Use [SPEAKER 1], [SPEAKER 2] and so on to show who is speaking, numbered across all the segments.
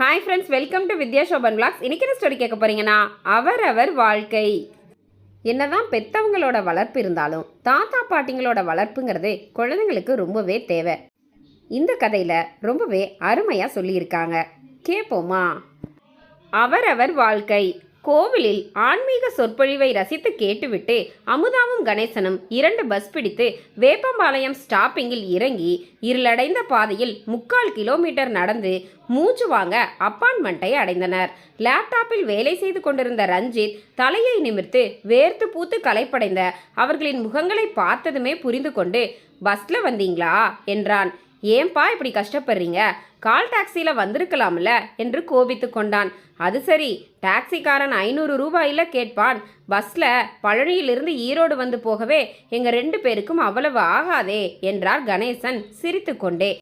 [SPEAKER 1] Hi friends welcome to Vidya Shoban blogs இன்னைக்கு என்ன story கேட்க போகிறீங்கன்னா அவரவர் வாழ்க்கை. என்னதான் பெத்தவங்களோட வளர்ப்பு இருந்தாலும் தாத்தா பாட்டிங்களோட வளர்ப்புங்கிறது குழந்தைங்களுக்கு ரொம்பவே தேவை. இந்த கதையில் ரொம்பவே அருமையாக சொல்லியிருக்காங்க. கேட்போமா அவரவர் வாழ்க்கை. கோவிலில் ஆன்மீக சொற்பொழிவை ரசித்து கேட்டுவிட்டு அமுதாவும் கணேசனும் இரண்டு பஸ் பிடித்து வேப்பம்பாளையம் ஸ்டாப்பிங்கில் இறங்கி இருளடைந்த பாதையில் முக்கால் கிலோமீட்டர் நடந்து மூச்சு வாங்க அப்பார்ட்மெண்ட்டை அடைந்தனர். லேப்டாப்பில் வேலை செய்து கொண்டிருந்த ரஞ்சித் தலையை நிமிர்த்து வேர்த்து பூத்து களைப்படைந்த அவர்களின் முகங்களை பார்த்ததுமே புரிந்து கொண்டு பஸ்ல வந்தீங்களா? என்றான். ஏன்பா இப்படி கஷ்டப்படுறீங்க? கால் டாக்ஸியில் வந்திருக்கலாம்ல? என்று கோபித்து கொண்டான். அது சரி டாக்ஸிக்காரன் ஐநூறு ரூபாயில கேட்பான். பஸ்ஸில் பழனியிலிருந்து ஈரோடு வந்து போகவே எங்கள் ரெண்டு பேருக்கும் அவ்வளவு ஆகாதே என்றார் கணேசன் சிரித்துக்கொண்டே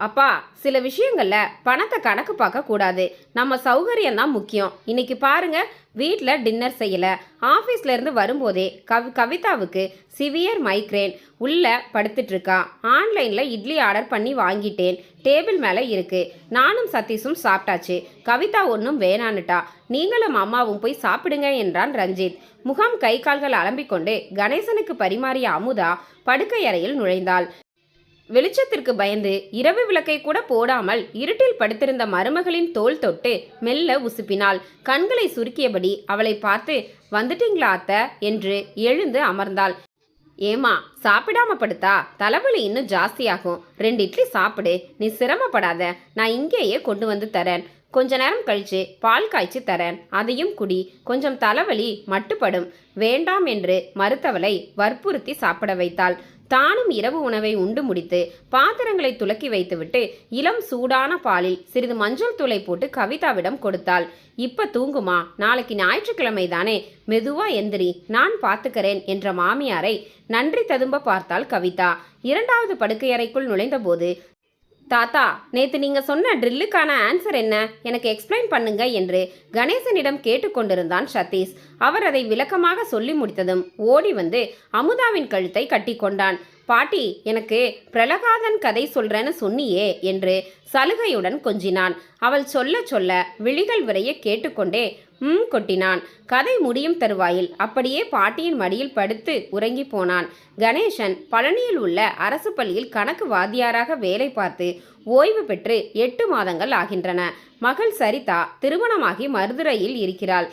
[SPEAKER 1] அப்பா சில விஷயங்களில் பணத்தை கணக்கு பார்க்கக்கூடாது நம்ம சௌகரியம் தான் முக்கியம். இன்னைக்கு பாருங்கள் வீட்டில் டின்னர் செய்யலை. ஆஃபீஸ்லேருந்து வரும்போதே கவி கவிதாவுக்கு சிவியர் மைக்ரேன் உள்ளே படுத்துட்ருக்கா ஆன்லைனில் இட்லி ஆர்டர் பண்ணி வாங்கிட்டேன். டேபிள் மேலே இருக்குது நானும் சதீஷும் சாப்பிட்டாச்சு. கவிதா ஒன்றும் வேணான்னுட்டா. நீங்களும் அம்மாவும் போய் சாப்பிடுங்க என்றான் ரஞ்சித். முகம் கை கால்கள் அலம்பிக்கொண்டு கணேசனுக்கு பரிமாறிய அமுதா படுக்கை அறையில் நுழைந்தாள். வெளிச்சத்திற்கு பயந்து இரவு விளக்கை கூட போடாமல் இருட்டில் படுத்திருந்த மருமகளின் தோல் தொட்டு மெல்ல உசுப்பினாள். கண்களை சுருக்கியபடி அவளை பார்த்து வந்துட்டீங்களா அத்த? என்று எழுந்து அமர்ந்தாள். ஏமா சாப்பிடாம படுத்தா? தலைவலி இன்னும் ஜாஸ்தியாகும். ரெண்டு இட்லி சாப்பிடு. நீ சிரமப்படாத. நான் இங்கேயே கொண்டு வந்து தரேன். கொஞ்ச நேரம் கழிச்சு பால் காய்ச்சி தரேன். அதையும் குடி. கொஞ்சம் தலைவலி மட்டுப்படும். வேண்டாம் என்று மறுத்தவளை வற்புறுத்தி சாப்பிட வைத்தாள். தானும் இரவு உணவை உண்டு முடித்து பாத்திரங்களை துலக்கி வைத்துவிட்டு இளம் சூடான பாலில் சிறிது மஞ்சள் தூளை போட்டு கவிதாவிடம் கொடுத்தாள். இப்ப தூங்குமா? நாளைக்கு ஞாயிற்றுக்கிழமை தானே மெதுவா எந்திரி. நான் பார்த்துக்கிறேன் என்ற மாமியாரை நன்றி ததும்ப பார்த்தாள் கவிதா. இரண்டாவது படுக்கையறைக்குள் நுழைந்தபோது தாத்தா நேற்று நீங்கள் சொன்ன ட்ரில்லுக்கான ஆன்சர் என்ன? எனக்கு எக்ஸ்பிளைன் பண்ணுங்க என்று கணேசனிடம் கேட்டுக்கொண்டிருந்தான் சதீஷ். அவர் அதை விளக்கமாக சொல்லி முடித்ததும் ஓடி வந்து அமுதாவின் கழுத்தை கட்டிக்கொண்டான் பாட்டி எனக்கு பிரலகாதன் கதை சொல்றேன்னு சொன்னியே என்று சலுகையுடன் கொஞ்சினான். அவள் சொல்ல சொல்ல விழிகள் விரைய கேட்டுக்கொண்டே ம் கொட்டினான். கதை முடியும் தருவாயில். அப்படியே பாட்டியின் மடியில் படுத்து உறங்கி போனான். கணேசன் பழனியில் உள்ள அரசு பள்ளியில் கணக்கு வாத்தியாராக வேலை பார்த்து ஓய்வு பெற்று எட்டு மாதங்கள் ஆகின்றன. மகள் சரிதா திருமணமாகி மருதுரையில் இருக்கிறாள்.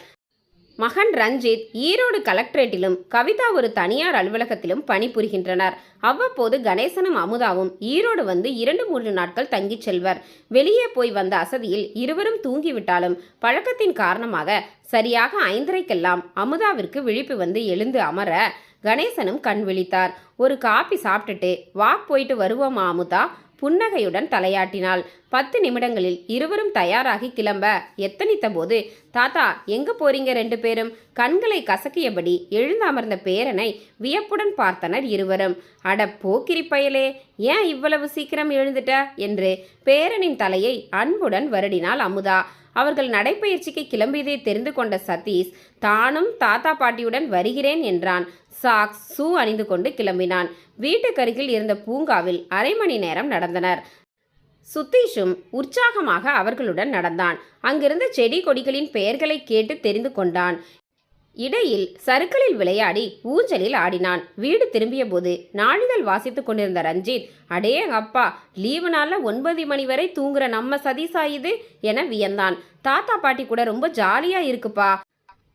[SPEAKER 1] மகன் ரஞ்சித் ஈரோடு கலெக்டரேட்டிலும் கவிதா ஒரு தனியார் அலுவலகத்திலும் பணிபுரிகின்றனர். அவ்வப்போது கணேசனும் அமுதாவும் ஈரோடு வந்து இரண்டு மூன்று நாட்கள் தங்கிச் செல்வர். வெளியே போய் வந்த அசதியில் இருவரும் தூங்கிவிட்டாலும் பழக்கத்தின் காரணமாக சரியாக ஐந்தரைக்கெல்லாம் அமுதாவிற்கு விழிப்பு வந்து எழுந்து அமர கணேசனும் கண் விழித்தார். ஒரு காப்பி சாப்பிட்டுட்டு வாக் போயிட்டு வருவோமா அமுதா? புன்னகையுடன் தலையாட்டினாள். பத்து நிமிடங்களில் இருவரும் தயாராகி கிளம்ப. எத்தனித்த போது தாத்தா எங்க போறீங்க ரெண்டு பேரும்? கண்களை கசக்கியபடி எழுந்தமர்ந்த பேரனை வியப்புடன் பார்த்தனர் இருவரும். அட போக்கிரி பயலே ஏன் இவ்வளவு சீக்கிரம் எழுந்துட்ட? என்று பேரனின் தலையை அன்புடன் வருடினாள் அமுதா. அவர்கள் நடைப்பயிற்சிக்கு கிளம்பியதை தெரிந்து கொண்ட சதீஷ் தானும் தாத்தா பாட்டியுடன் வருகிறேன் என்றான். சாக்ஸ் ஷூ அணிந்து கொண்டு கிளம்பினான். வீட்டுக்கருகில் இருந்த பூங்காவில் அரை மணி நேரம் நடந்தனர். சுத்தீஷும் உற்சாகமாக அவர்களுடன் நடந்தான். அங்கிருந்த செடி கொடிகளின் பெயர்களை கேட்டு தெரிந்து கொண்டான். இடையில் சறுக்களில் விளையாடி ஊஞ்சலில் ஆடினான். வீடு திரும்பிய போது நாளிதழ் வாசித்துக் கொண்டிருந்த ரஞ்சித் அடே அப்பா லீவு நாளில் ஒன்பது மணி வரை தூங்குற நம்ம சதீஷா இது? என வியந்தான். தாத்தா பாட்டி கூட ரொம்ப ஜாலியாக இருக்குப்பா.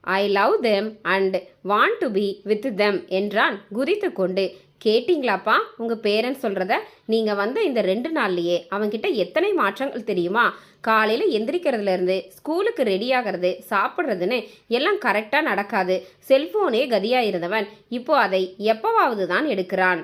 [SPEAKER 1] I love them and want to be with them என்றான் குதித்து கொண்டு. கேட்டிங்களாப்பா? உங்கள் பேரன் சொல்கிறத நீங்கள் வந்த இந்த ரெண்டு நாள்லையே அவன்கிட்ட எத்தனை மாற்றங்கள் தெரியுமா? காலையில் எந்திரிக்கிறதுலேருந்து ஸ்கூலுக்கு ரெடி ஆகிறது சாப்பிட்றதுன்னு எல்லாம் கரெக்டாக நடக்காது. செல்ஃபோனே கதியாக இருந்தவன் இப்போ அதை எப்போவாவது தான் எடுக்கிறான்.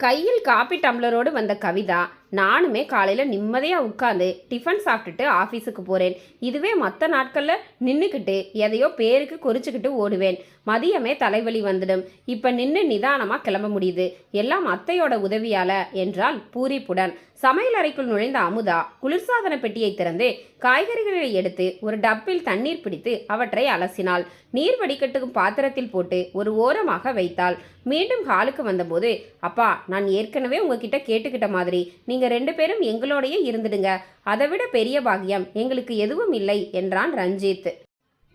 [SPEAKER 1] கையில் காப்பி டம்ளரோடு வந்த கவிதா நானுமே காலையில் நிம்மதியாக உட்காந்து டிஃபன் சாப்பிட்டுட்டு ஆஃபீஸுக்கு போகிறேன் இதுவே மற்ற நாட்களில் நின்றுக்கிட்டு எதையோ பேருக்கு குறிச்சிக்கிட்டு ஓடுவேன். மதியமே தலைவலி வந்துடும். இப்போ நின்று நிதானமாக கிளம்ப முடியுது. எல்லாம் அத்தையோட உதவியால என்றால் பூரிப்புடன். சமையல் அறைக்குள் நுழைந்த அமுதா குளிர்சாதன பெட்டியை திறந்து காய்கறிகளை எடுத்து ஒரு டப்பில் தண்ணீர் பிடித்து அவற்றை அலசினாள். நீர் வடிகட்டுக்கும் பாத்திரத்தில் போட்டு ஒரு ஓரமாக வைத்தாள். மீண்டும் ஹாலுக்கு வந்தபோது அப்பா நான் ஏற்கனவே உங்ககிட்ட கேட்டுக்கிட்ட மாதிரி. நீ நீங்க ரெண்டு பேரும் எங்களோடையே இருந்துடுங்க. அதை விட பெரிய பாக்கியம் எங்களுக்கு எதுவும் இல்லை என்றான் ரஞ்சித்.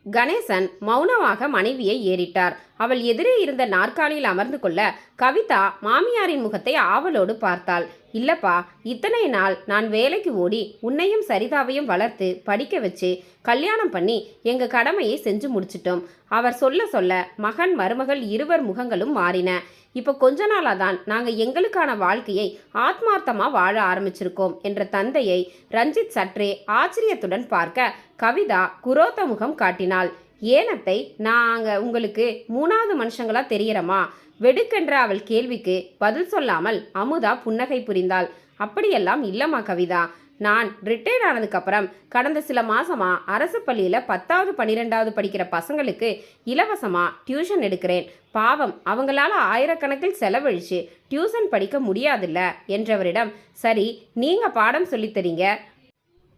[SPEAKER 1] கணேசன் மௌனமாக மனைவியை ஏறிட்டார். அவள் எதிரே இருந்த நாற்காலியில் அமர்ந்து கொள்ள கவிதா மாமியாரின் முகத்தை ஆவலோடு பார்த்தாள். இல்லப்பா இத்தனை நாள் நான் வேலைக்கு ஓடி உன்னையும் சரிதாவையும் வளர்த்து படிக்க வச்சு கல்யாணம் பண்ணி எங்க கடமையை செஞ்சு முடிச்சிட்டோம். அவர் சொல்ல சொல்ல மகன் மருமகள் இருவர் முகங்களும் மாறின. இப்போ கொஞ்ச நாளாக தான் நாங்கள் எங்களுக்கான வாழ்க்கையை ஆத்மார்த்தமாக வாழ ஆரம்பிச்சிருக்கோம் என்ற தந்தையை ரஞ்சித் சற்றே ஆச்சரியத்துடன் பார்க்க கவிதா குரோத்த முகம் காட்டினாள். ஏனத்தை நாங்கள் உங்களுக்கு மூணாவது மனுஷங்களா தெரியறமா? வெடுக்கென்ற அவள் கேள்விக்கு பதில் சொல்லாமல் அமுதா புன்னகை புரிந்தாள். அப்படியெல்லாம் இல்லம்மா கவிதா. நான் ரிட்டையர்ட் ஆனதுக்கப்புறம் கடந்த சில மாசமா அரசு பள்ளியில் பத்தாவது பன்னிரெண்டாவது படிக்கிற பசங்களுக்கு இலவசமாக டியூஷன் எடுக்கிறேன். பாவம் அவங்களால ஆயிரக்கணக்கில் செலவழிச்சு டியூஷன் படிக்க முடியாதுல்ல? என்றவரிடம் சரி நீங்கள் பாடம் சொல்லித் தரீங்க.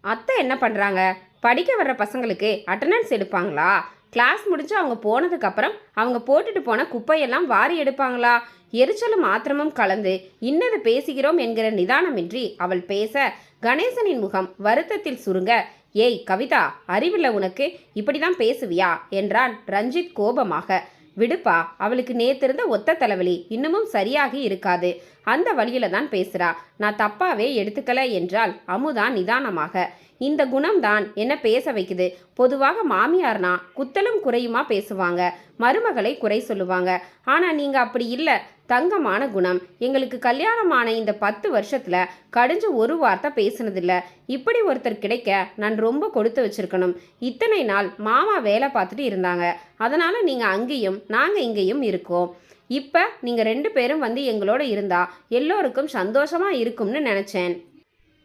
[SPEAKER 1] அத்தை என்ன பண்ணுறாங்க படிக்க வர்ற பசங்களுக்கு அட்டண்டன்ஸ் எடுப்பாங்களா? கிளாஸ் முடிஞ்சு அவங்க போனதுக்கப்புறம் அவங்க போட்டுட்டு போன குப்பையெல்லாம் வாரி எடுப்பாங்களா? எரிச்சலும் ஆத்திரமும் கலந்து இன்னது பேசுகிறோம் என்கிற நிதானமின்றி அவள் பேச கணேசனின் முகம் வருத்தத்தில் சுருங்க ஏய் கவிதா அறிவில்ல உனக்கு? இப்படிதான் பேசுவியா? என்றான் ரஞ்சித் கோபமாக. விடுப்பா அவளுக்கு நேத்திருந்த ஒத்த தலைவலி இன்னமும் சரியாகி இருக்காது. அந்த வழியில தான் பேசுறா. நான் தப்பாவே எடுத்துக்கல என்றால் அமுதா நிதானமாக. இந்த குணம்தான் என்ன பேச வைக்குது? பொதுவாக மாமியார்னா குத்தலும் குறையுமா பேசுவாங்க. மருமகளை குறை சொல்லுவாங்க. ஆனா நீங்க அப்படி இல்லை. தங்கமான குணம். எங்களுக்கு கல்யாணமான இந்த பத்து வருஷத்தில் கடிஞ்சு ஒரு வார்த்தை பேசுனதில்ல. இப்படி ஒருத்தர் கிடைக்க நான் ரொம்ப கொடுத்து வச்சிருக்கணும். இத்தனை நாள் மாமா வேலை பார்த்துட்டு இருந்தாங்க. அதனால் நீங்கள் அங்கேயும் நாங்கள் இங்கேயும் இருக்கோம். இப்போ நீங்கள் ரெண்டு பேரும் வந்து எங்களோட இருந்தால் எல்லோருக்கும் சந்தோஷமாக இருக்கும்னு நினச்சேன்.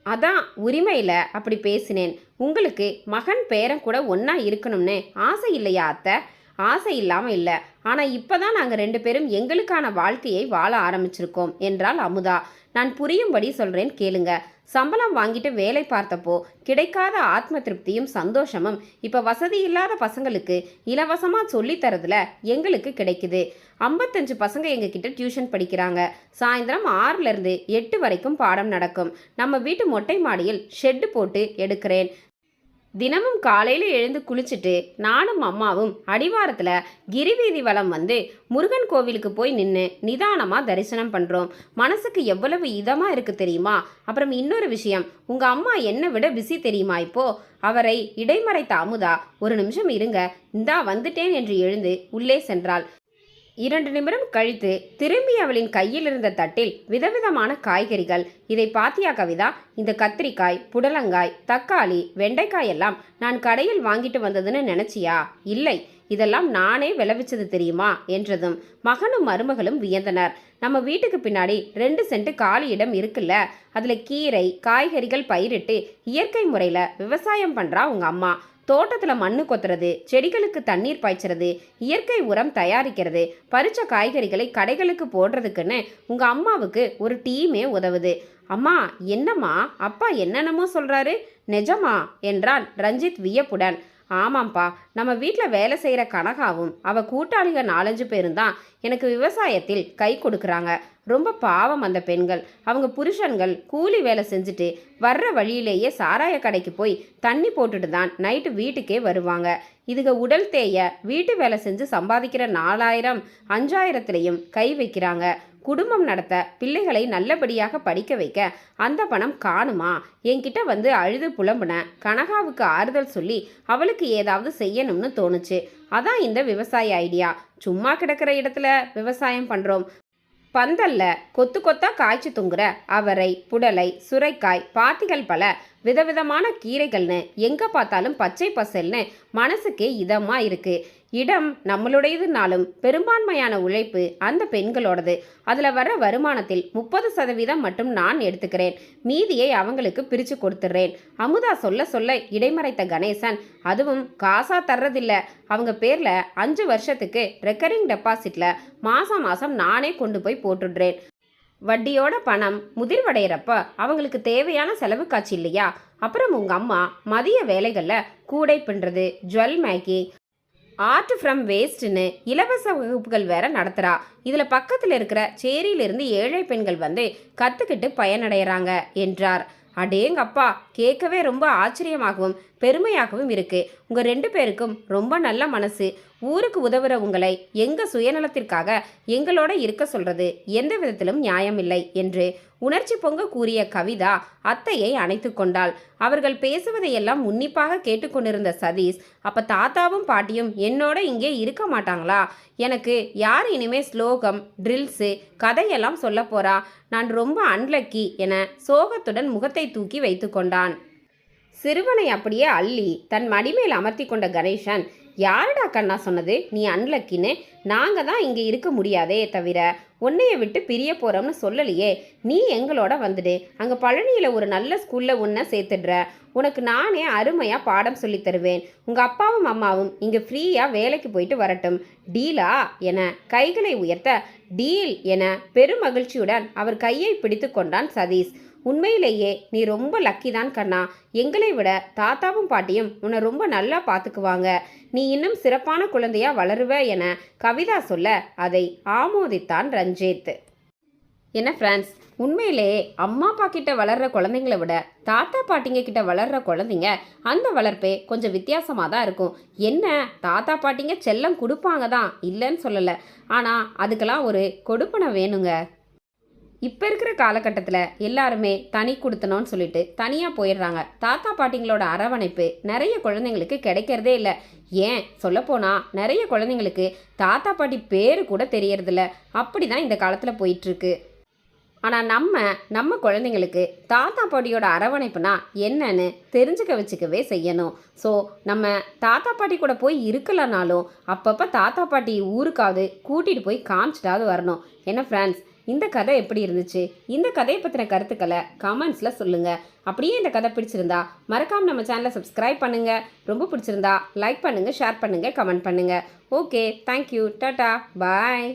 [SPEAKER 1] அதான் உரிமையில் அப்படி பேசினேன். உங்களுக்கு மகன் பேரன் கூட ஒன்றா இருக்கணும்னு ஆசை இல்லையா அத்தை? ஆசை இல்லாமல் இல்லை. ஆனால் இப்போ தான் நாங்கள் ரெண்டு பேரும் எங்களுக்கான வாழ்க்கையை வாழ ஆரம்பிச்சிருக்கோம் என்றாள் அமுதா. நான் புரியும்படி சொல்கிறேன் கேளுங்க. சம்பளம் வாங்கிட்டு வேலை பார்த்தப்போ கிடைக்காத ஆத்ம திருப்தியும் சந்தோஷமும் இப்போ வசதி இல்லாத பசங்களுக்கு இலவசமாக சொல்லித்தரதுல எங்களுக்கு கிடைக்குது. ஐம்பத்தஞ்சு பசங்க எங்ககிட்ட டியூஷன் படிக்கிறாங்க. சாயந்தரம் ஆறுலேருந்து எட்டு வரைக்கும் பாடம் நடக்கும். நம்ம வீட்டு மொட்டை மாடியில் ஷெட்டு போட்டு எடுக்கிறேன். தினமும் காலையில் எழுந்து குளிச்சுட்டு நானும் அம்மாவும் அடிவாரத்தில் கிரிவீதி வலம் வந்து முருகன் கோவிலுக்கு போய் நின்று நிதானமாக தரிசனம் பண்ணுறோம் மனசுக்கு எவ்வளவு இதமாக இருக்குது தெரியுமா? அப்புறம் இன்னொரு விஷயம். உங்கள் அம்மா என்னை விட பிஸி தெரியுமா இப்போ? அவரை இடைமறைத்த அமுதா ஒரு நிமிஷம் இருங்க இந்தா வந்துட்டேன் என்று எழுந்து உள்ளே சென்றாள். இரண்டு நிமிடம் கழித்து திரும்பி அவளின் கையில் இருந்த தட்டில் விதவிதமான காய்கறிகள். இதை பாத்தியா கவிதா? இந்த கத்திரிக்காய் புடலங்காய் தக்காளி வெண்டைக்காய் எல்லாம் நான் கடையில் வாங்கிட்டு வந்ததுன்னு நினைச்சியா? இல்லை. இதெல்லாம் நானே விளைவிச்சது தெரியுமா? என்றதும் மகனும் மருமகளும் வியந்தனர். நம்ம வீட்டுக்கு பின்னாடி ரெண்டு சென்ட் காலி இடம் இருக்குல்ல? அதில் கீரை காய்கறிகள் பயிரிட்டு இயற்கை முறையில் விவசாயம் பண்ணுறா உங்கள் அம்மா. தோட்டத்தில் மண்ணு கொத்துறது செடிகளுக்கு தண்ணீர் பாய்ச்சறது இயற்கை உரம் தயாரிக்கிறது பறிச்ச காய்கறிகளை கடைகளுக்கு போடுறதுக்குன்னு உங்கள் அம்மாவுக்கு ஒரு டீமே உதவுது. அம்மா என்னம்மா? அப்பா என்னென்னமோ சொல்கிறாரு நிஜமா? என்றான் ரஞ்சித் வியப்புடன். ஆமாம்ப்பா நம்ம வீட்டில் வேலை செய்கிற கனகாவும் அவள் கூட்டாளிக நாலஞ்சு பேரும் தான் எனக்கு விவசாயத்தில் கை கொடுக்குறாங்க. ரொம்ப பாவம் அந்த பெண்கள். அவங்க புருஷன்கள் கூலி வேலை செஞ்சுட்டு வர்ற வழியிலேயே சாராய கடைக்கு போய் தண்ணி போட்டுட்டு தான் நைட்டு வீட்டுக்கே வருவாங்க. இதுக உடல் தேய வீட்டு வேலை செஞ்சு சம்பாதிக்கிற நாலாயிரம் அஞ்சாயிரத்துலேயும் கை வைக்கிறாங்க. குடும்பம் நடத்த பிள்ளைகளை நல்லபடியாக படிக்க வைக்க அந்த பணம் காணுமா? என்கிட்ட வந்து அழுது புலம்புன கனகாவுக்கு ஆறுதல் சொல்லி அவளுக்கு ஏதாவது செய்யணும்னு தோணுச்சு. அதான் இந்த விவசாய ஐடியா. சும்மா கிடக்கிற இடத்துல விவசாயம் பண்ணுறோம் பந்தல்ல கொத்து கொத்தா காய்ச்சி தொங்குற அவரை புடலை சுரைக்காய் பாத்திகள் பல விதவிதமான கீரைகள்னு எங்கே பார்த்தாலும் பச்சை பசல்னு மனசுக்கே இதமாக இருக்குது இடம் நம்மளுடையதுனாலும் பெரும்பான்மையான உழைப்பு அந்த பெண்களோடது. அதில் வர வருமானத்தில் முப்பது சதவீதம் மட்டும் நான் எடுத்துக்கிறேன். மீதியை அவங்களுக்கு பிரித்து கொடுத்துட்றேன். அமுதா சொல்ல சொல்ல இடைமறைத்த கணேசன் அதுவும் காசாக தர்றதில்ல. அவங்க பேரில் அஞ்சு வருஷத்துக்கு ரெக்கரிங் டெபாசிட்டில் மாதம் மாதம் நானே கொண்டு போய் போட்டுடுறேன். வட்டியோட பணம் முதிர்வடைகிறப்ப அவங்களுக்கு தேவையான செலவு காட்சி இல்லையா? அப்புறம் உங்கள் அம்மா மதிய வேலைகளில் கூடை பின்னுறது ஜுவல் மேக்கிங் ஆர்ட் ஃப்ரம் வேஸ்ட்னு இலவச வகுப்புகள் வேற நடத்துகிறா இதில் பக்கத்தில் இருக்கிற சேரியிலிருந்து ஏழை பெண்கள் வந்து கற்றுக்கிட்டு பயனடைகிறாங்க என்றார். அடேங்கப்பா கேட்கவே ரொம்ப ஆச்சரியமாகவும் பெருமையாகவும் இருக்கு. உங்கள் ரெண்டு பேருக்கும் ரொம்ப நல்ல மனசு. ஊருக்கு உதவுற உங்களை எங்கள் சுயநலத்திற்காக எங்களோட இருக்க சொல்றது எந்த விதத்திலும் நியாயமில்லை என்று உணர்ச்சி பொங்க கூறிய கவிதா அத்தையை அணைத்து கொண்டாள். அவர்கள் பேசுவதையெல்லாம் உன்னிப்பாக கேட்டுக்கொண்டிருந்த சதீஷ் அப்ப தாத்தாவும் பாட்டியும் என்னோட இங்கே இருக்க மாட்டாங்களா? எனக்கு யார் இனிமே ஸ்லோகம் ட்ரில்ஸு கதையெல்லாம் சொல்ல போறா? நான் ரொம்ப அன்லக்கி என சோகத்துடன் முகத்தை தூக்கி வைத்து கொண்டான். சிறுவனை அப்படியே அள்ளி தன் மடிமேல் அமர்த்தி கொண்ட கணேசன் யாருடா கண்ணா சொன்னது? நீ அன்லக்கின்னு. நாங்கள் தான் இங்கே இருக்க முடியாதே தவிர உன்னைய விட்டு பிரிய போகிறோம்னு சொல்லலையே. நீ எங்களோட வந்துடு. அங்கே பழனியில் ஒரு நல்ல ஸ்கூலில் உன்னை சேர்த்துடுற. உனக்கு நானே அருமையாக பாடம் சொல்லித் தருவேன். உங்கள் அப்பாவும் அம்மாவும் இங்கே ஃப்ரீயாக வேலைக்கு போயிட்டு வரட்டும். டீலா என கைகளை உயர்த்த டீல் என பெருமகிழ்ச்சியுடன் அவர் கையை பிடித்து கொண்டான் சதீஷ். உண்மையிலேயே நீ ரொம்ப லக்கி தான் கண்ணா. எங்களை விட தாத்தாவும் பாட்டியும் உன்னை ரொம்ப நல்லா பார்த்துக்குவாங்க நீ இன்னும் சிறப்பான குழந்தையா வளருவ என கவிதா சொல்ல அதை ஆமோதித்தான் ரஞ்சித். என்ன ஃப்ரெண்ட்ஸ் உண்மையிலேயே அம்மா அப்பா கிட்ட வளர்ற குழந்தைங்களை விட தாத்தா பாட்டிங்க கிட்ட வளர்ற குழந்தைங்க அந்த வளர்ப்பே கொஞ்சம் வித்தியாசமாக தான் இருக்கும். என்ன தாத்தா பாட்டிங்க செல்லம் கொடுப்பாங்க தான்? இல்லைன்னு சொல்லலை. ஆனால் அதுக்கெல்லாம் ஒரு கொடுப்பனை வேணுங்க. இப்போ இருக்கிற காலகட்டத்தில் எல்லாருமே தனி கொடுத்தணும்னு சொல்லிட்டு தனியாக போயிடுறாங்க. தாத்தா பாட்டிங்களோட அரவணைப்பு நிறைய குழந்தைங்களுக்கு கிடைக்கிறதே இல்லை. ஏன்? சொல்லப்போனால் நிறைய குழந்தைங்களுக்கு தாத்தா பாட்டி பேர் கூட தெரியறதில்ல அப்படி தான் இந்த காலத்தில் போயிட்டுருக்கு. ஆனால் நம்ம நம்ம குழந்தைங்களுக்கு தாத்தா பாட்டியோட அரவணைப்புனா என்னன்னு தெரிஞ்சுக்க வச்சுக்கவே செய்யணும். ஸோ நம்ம தாத்தா பாட்டி கூட போய் இருக்கலனாலும் அப்பப்போ தாத்தா பாட்டி ஊருக்காவது கூட்டிகிட்டு போய் காமிச்சிட்டாவது வரணும். ஏன்னா ஃப்ரெண்ட்ஸ் இந்த கதை எப்படி இருந்துச்சு? இந்த கதையை பற்றின கருத்துக்களை கமெண்ட்ஸில் சொல்லுங்கள் அப்படியே இந்த கதை பிடிச்சிருந்தா மறக்காமல் நம்ம சேனலை சப்ஸ்கிரைப் பண்ணுங்கள் ரொம்ப பிடிச்சிருந்தா லைக் பண்ணுங்கள் ஷேர் பண்ணுங்கள் கமெண்ட் பண்ணுங்கள் ஓகே தேங்க்யூ டாட்டா பாய்